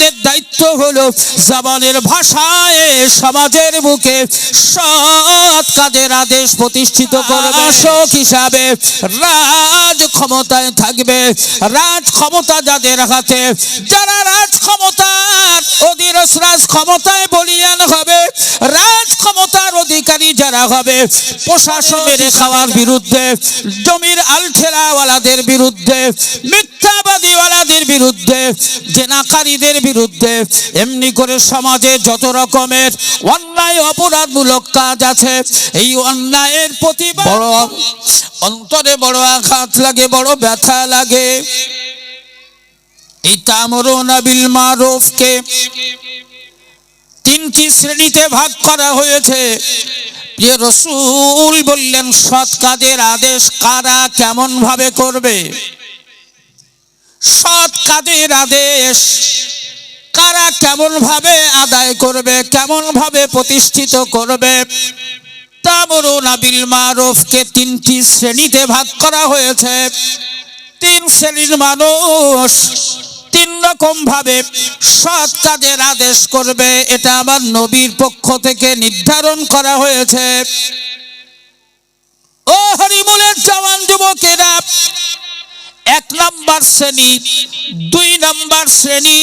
আমাদের দায়িত্ব হলো জবানের ভাষায় সমাজের বুকে সৎ কাজের আদেশ প্রতিষ্ঠিত করবে শাসক হিসাবে রাজ ক্ষমতায় থাকবে। রাজ ক্ষমতা যাদের হাতে যারা রাজ ক্ষমতার অধীরস রাজ ক্ষমতায় বলিয়ান হবে রাজ ক্ষমতার অধিকারী যারা হবে প্রশাসন মেরে খাওয়ার বিরুদ্ধে জমির আলঠেলাওয়ালাদের বিরুদ্ধে মিথ্যাবাদীওয়ালাদের বিরুদ্ধে জেনাকারীদের বিরুদ্ধে এমনি করে সমাজে যত রকমের অন্যায় অপরাধমূলক কাজ আছে এই অন্যায়ের প্রতিবাদ বড় অন্তরে বড় আঘাত লাগে বড় ব্যথা লাগে। এই তামরুন বিল মারুফকে তিনটি শ্রেণীতে ভাগ করা হয়েছে। প্রিয় রসুল বললেন সৎ কাজের আদেশ কারা কেমন ভাবে করবে? সৎ কাজের আদেশ কারা কেমন ভাবে আদায় করবে, কেমন ভাবে প্রতিষ্ঠিত করবে? তামরুন বিল মারুফকে তিনটি শ্রেণীতে ভাগ করা হয়েছে। তিন শ্রেণির মানুষ তিন রকম ভাবে সৎ কাজের আদেশ করবে, এটা আমার নবীর পক্ষ থেকে নির্ধারণ করা হয়েছে। ও হরিমুলের জওয়ান যুবকেরা, এক নাম্বার শ্রেণি দুই নাম্বার শ্রেণি,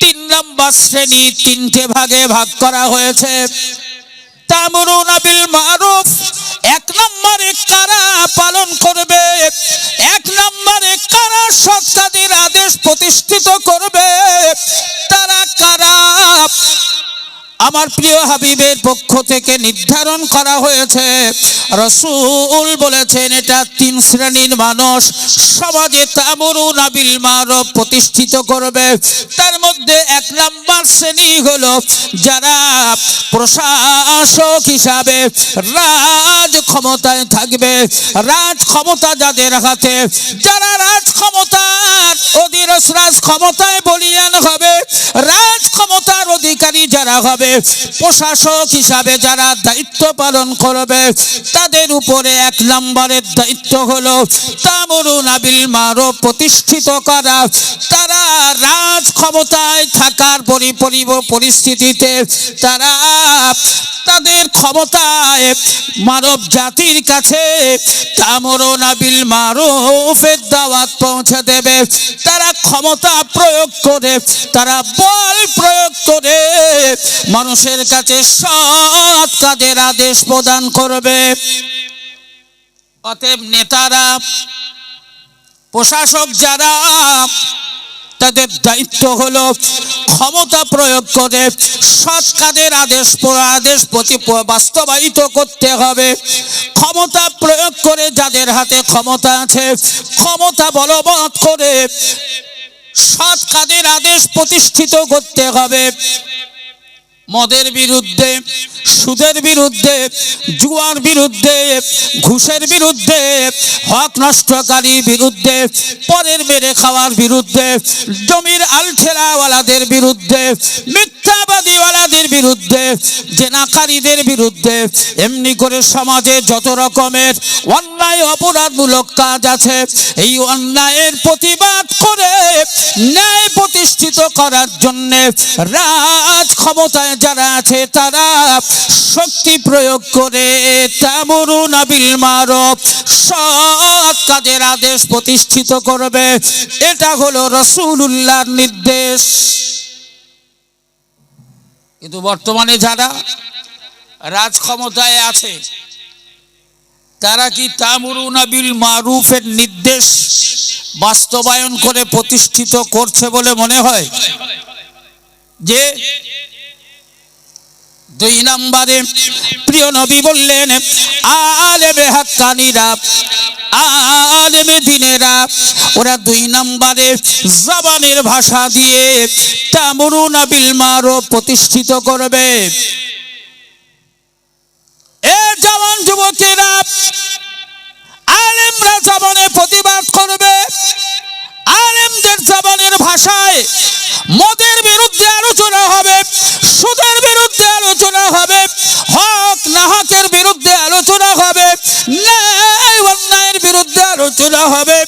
তিন নাম্বার শ্রেণি তিনটে ভাগে ভাগ করা হয়েছে। তামরুন বিল মারুফ এক নম্বরে কারা পালন করবে? এক নম্বরে কারা সৎ আদেশ প্রতিষ্ঠিত করবে? আমার প্রিয় হাবিবের পক্ষ থেকে নির্ধারণ করা হয়েছে। রসুল বলেছেন, এটা তিন শ্রেণির মানুষ, সমাজে তামরু নাবিল প্রতিষ্ঠিত করবে। তার মধ্যে এক নাম্বার শ্রেণি হলো যারা প্রশাসক হিসাবে রাজ ক্ষমতায় থাকবে। রাজ ক্ষমতা যাদের হাতে, যারা রাজ ক্ষমতার অধীরস রাজ ক্ষমতায় বলিয়ান হবে, রাজ ক্ষমতার অধিকারী যারা হবে, প্রশাসক হিসাবে যারা দায়িত্ব পালন করবে, তাদের উপরে এক নম্বরের দায়িত্ব হলো, তামরুন আবিল মারো প্রতিষ্ঠিত করা। তারা রাজ ক্ষমতায় থাকার পরি পরি- পরিস্থিতিতে তারা তাদের ক্ষমতায় মানব জাতির কাছে তামরুন আবিল মারুফের দাওয়াত পৌঁছে দেবে। তারা ক্ষমতা প্রয়োগ করে, তারা বল প্রয়োগ করে মানুষের কাছে সৎ কাজের আদেশ প্রদান করবে। অতএব নেতারা, প্রশাসক যারা তাদের দায়িত্ব হলো ক্ষমতা প্রয়োগ করে সরকারের আদেশ আদেশ প্রতি বাস্তবায়িত করতে হবে। ক্ষমতা প্রয়োগ করে যাদের হাতে ক্ষমতা আছে, ক্ষমতা বলবৎ করে সৎ কাজের আদেশ প্রতিষ্ঠিত করতে হবে। মদের বিরুদ্ধে, সুদের বিরুদ্ধে, জুয়ার বিরুদ্ধে, ঘুষের বিরুদ্ধে, হক নষ্টকারীর বিরুদ্ধে, পরের মেরে খাওয়ার বিরুদ্ধে, জমির আলঠেরাওয়ালাদের বিরুদ্ধে, মিথ্যাবাদীওয়ালাদের বিরুদ্ধে জেনাকারীদের বিরুদ্ধে এমনি করে সমাজে যত রকমের অন্যায় অপরাধমূলক কাজ আছে, এই অন্যায়ের প্রতিবাদ করে ন্যায় প্রতিষ্ঠিত করার জন্য রাজ ক্ষমতায় যারা আছে, তারা শক্তি প্রয়োগ করে তামরুন আবিল মারব সৎ কাজের আদেশ প্রতিষ্ঠিত করবে। এটা হলো রসুল্লাহর নির্দেশ। কিন্তু বর্তমানে যারা রাজ ক্ষমতায় আছে, তারা কি তামরুন বিল মারুফের নির্দেশ বাস্তবায়ন করে প্রতিষ্ঠিত করছে বলে মনে হয়? যে দুই নম্বরে প্রিয় নবী বললেন, আলেমে হাক্কানিরা, আলেমে দিনেরা, ওরা দুই নম্বরে জবানের ভাষা দিয়ে তামরুন আবিল মারো প্রতিষ্ঠিত করবে। এ জওয়ান যুবকেরা, আলেমরা জবানে প্রতিবাদ করবে। আলেমদের জবানের ভাষায় মদের বিরুদ্ধে আলোচনা হবে। আলোচনা হবে,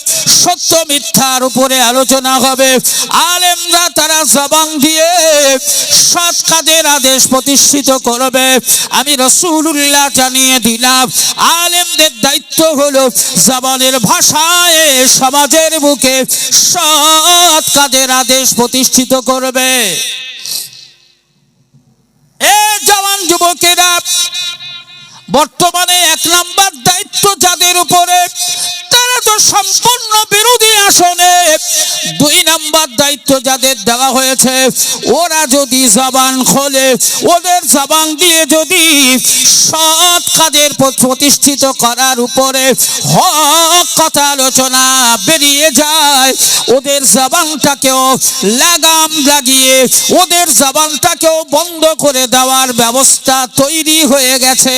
সত্য মিথ্যার উপরে আলোচনা হবে। আলেমরা তারা জবান দিয়ে সৎ কাদের আদেশ প্রতিষ্ঠিত করবে। আমি রসুল্লাহ জানিয়ে দিলাম, আলেমদের দায়িত্ব হলো জবানের ভাষায় সমাজের বুকে সৎ কাদের আদেশ প্রতিষ্ঠিত করবে। এ জওয়ান যুবকেরা, বর্তমানে এক নাম্বার দায়িত্ব যাদের উপরে সম্পূর্ণ বিরোধী আসনে। দুই নাম্বার দায়িত্ব যাদের দেওয়া হয়েছে, ওরা যদি জবান খোলে, ওদের জবান দিয়ে যদি সৎ কাজের প্রতিষ্ঠিত করার উপরে হক কথা আলোচনা বেরিয়ে যায়, ওদের জবানটাকেও লাগাম লাগিয়ে, ওদের জবানটাকেও বন্ধ করে দেওয়ার ব্যবস্থা তৈরি হয়ে গেছে।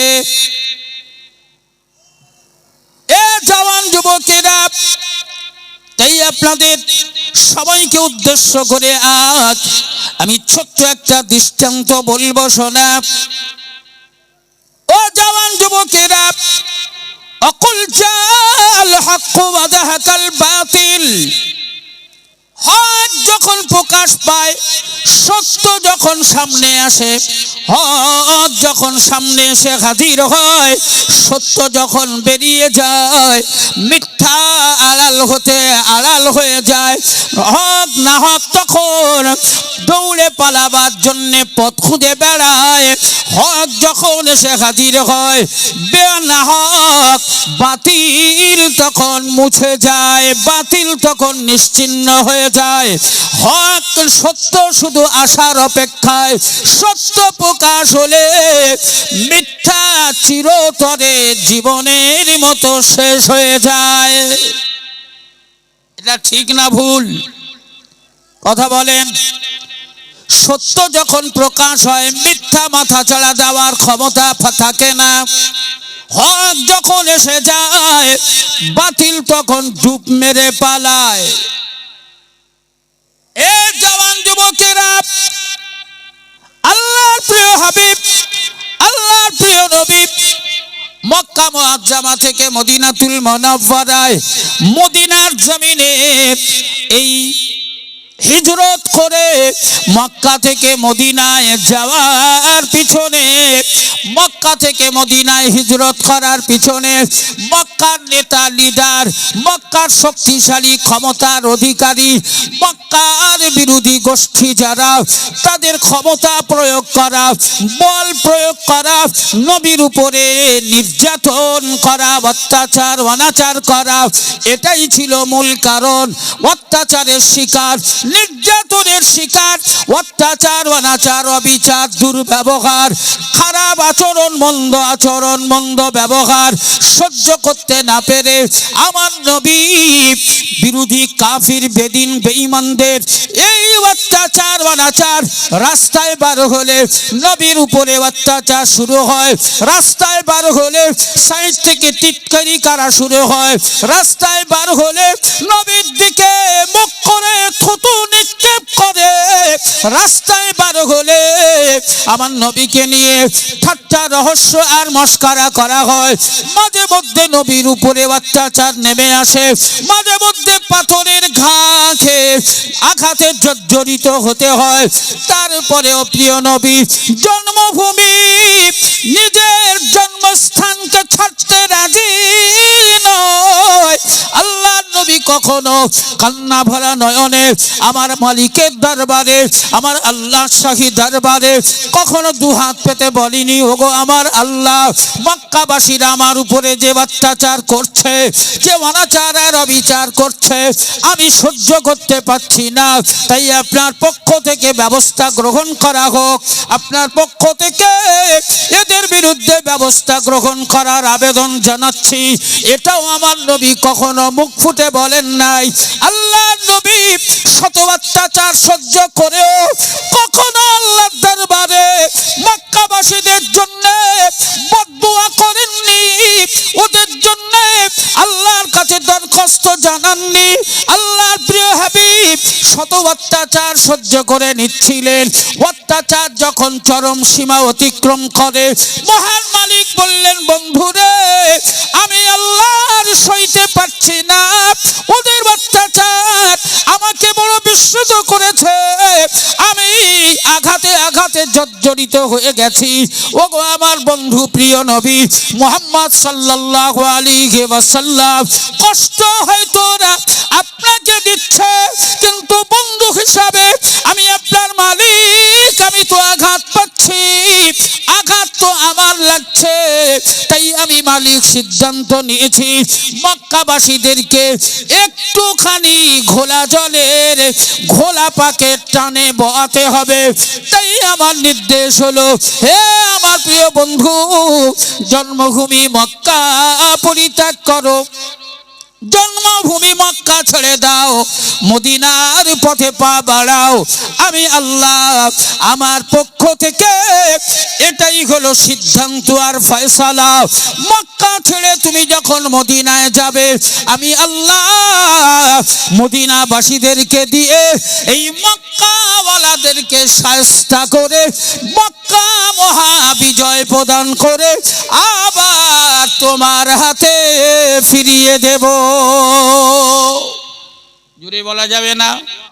জওয়ান যুবকেরা তাই আপনাদের সবাইকে উদ্দেশ্য করে আজ আমি ছোট্ট একটা দৃষ্টান্ত বলব শোনা। ও জওয়ান যুবকেরা, অকুল চাল হক ওয়াদাহাকাল বাতিল। হক যখন প্রকাশ পায়, সত্য যখন সামনে আসে হক যখন সামনে এসে হাজির হয়, সত্য যখন বেরিয়ে যায়, মিথ্যা আড়াল হতে আড়াল হয়ে যায় হক না হক তখন দৌড়ে পালাবার জন্যে পথ খুঁজে বেড়ায়। হক যখন এসে হাজির হয় বে না হক বাতিল তখন মুছে যায়, বাতিল তখন নিশ্চিন্ন হয়ে যায়। হক সত্য শুধু আসার অপেক্ষায়, সত্য প্রকাশ হলে মিথ্যা চিরতরে জীবনের মতো শেষ হয়ে যায়। এটা ঠিক না ভুল? কথা বলেন। সত্য যখন প্রকাশ হয়, মিথ্যা মাথা চড়া দেওয়ার ক্ষমতা থাকে না। হক যখন এসে যায়, বাতিল তখন ডুব মেরে পালায়। এ জওয়ান যুবকেরা, আল্লাহর প্রিয় হাবিব মক্কা মুআজ্জামা থেকে মদিনাতুল মুনাওয়ারায় মদিনার জমিনে এই হিজরত করে মক্কা থেকে মদিনায় যাওয়ার পিছনে মক্কা থেকে মদিনায় হিজরত করার পিছনে মক্কার নেতা লিডার মক্কার শক্তিশালী, ক্ষমতার অধিকারী, মক্কার বিরোধী গোষ্ঠী যারা, তাদের ক্ষমতা প্রয়োগ করা, বল প্রয়োগ করা, নবীর উপরে নির্যাতন করা, অত্যাচার, অনাচার করা, এটাই ছিল মূল কারণ। অত্যাচারের শিকার, নির্যাতনের শিকার, অত্যাচার, অনাচার, অবিচার, দুর্ব্যবহার, খারাপ আচরণ মন্দ আচরণ মন্দ, ব্যবহার সহ্য করতে না পেরে আমার নবী বিরোধী কাফির, বেদিন, বেঈমানদের এই অত্যাচার, অনাচার রাস্তায় বার হলে নবীর উপরে অত্যাচার শুরু হয়। রাস্তায় বার হলে সাইড থেকে টিটকারি করা শুরু হয়? রাস্তায় বার হলে নবীর দিকে মুখ করে থুতু রাস্তায় বার হলে আমার নবীকে নিয়ে ঠাট্টা রহস্য আর মস্কারা করা হয়। মাঝে মধ্যে নবীর উপরে অত্যাচার নেমে আসে। মাঝে মধ্যে পাথরের ঘা খেয়ে আঘাতে জর্জরিত হতে হয়। তারপরেও প্রিয় নবী জন্মভূমি নিজের জন্মস্থানকে ছাড়তে রাজি নয়। নবী কখনো কান্না ভরা নয়নে আমার মালিকের দরবারে, আমার আল্লাহ শাহী দরবারে কখনো দু হাত পেতে বলিনি, ওগো আমার আল্লাহ। মক্কাবাসীরা আমার উপরে যে অত্যাচার করছে, যে অনাচার আর অবিচার করছে, আমি সহ্য করতে পারছি না। তাই আপনার পক্ষ থেকে ব্যবস্থা গ্রহণ করা হোক। আপনার পক্ষ থেকে এদের বিরুদ্ধে ব্যবস্থা গ্রহণ করার আবেদন জানাচ্ছি। এটাও আমার নবী কখনো মুখ ফুটে বলেন নাই। আল্লাহ নবী শত অত্যাচার সহ্য করেও কখনো আল্লাহ দরবারে মক্কাবাসীদের জন্য বদুয়া করেননি। ওদের জন্য আল্লাহর কাছে দরখাস্ত জানাননি। আল্লাহর প্রিয় হাবিব শত অত্যাচার সহ্য করে নিচ্ছিলেন। অত্যাচার যখন চরম সীমা অতিক্রম করে, মহান মালিক বললেন, বন্ধুরে, আমি আল্লাহর সইতে পারছি না। ওদের অত্যাচার আমাকে বড় বিস্মিত করেছে। আমি আঘাতে আঘাতে জর্জরিত হয়ে গেছি। ওগো আমার বন্ধু প্রিয় নবী মোহাম্মদ সাল্লাল্লাহু আলাইহি ওয়াসাল্লাম, কষ্ট হয়তো সিদ্ধান্ত নিয়েছি। মক্কাবাসীদেরকে একটুখানি ঘোলা জলের ঘোলা পাকের টানে বয়াতে হবে। তাই আমার নির্দেশ হলো, হে আমার প্রিয় বন্ধু, জন্মভূমি মক্কা পরিত্যাগ করো। জন্মভূমি মক্কা ছেড়ে দাও, মদিনার পথে পা বাড়াও। আমি আল্লাহ, আমার পক্ষ থেকে এটাই হলো সিদ্ধান্ত আর ফয়সালা। মক্কা ছেড়ে তুমি যখন মদিনায় যাবে, আমি আল্লাহ মদিনাবাসীদেরকে দিয়ে এই মক্কাওয়ালাদেরকে সায়স্তা করে মক্কা মহাবিজয় প্রদান করে আবার তোমার হাতে ফিরিয়ে দেব। জুড়ে বলা যাবে না।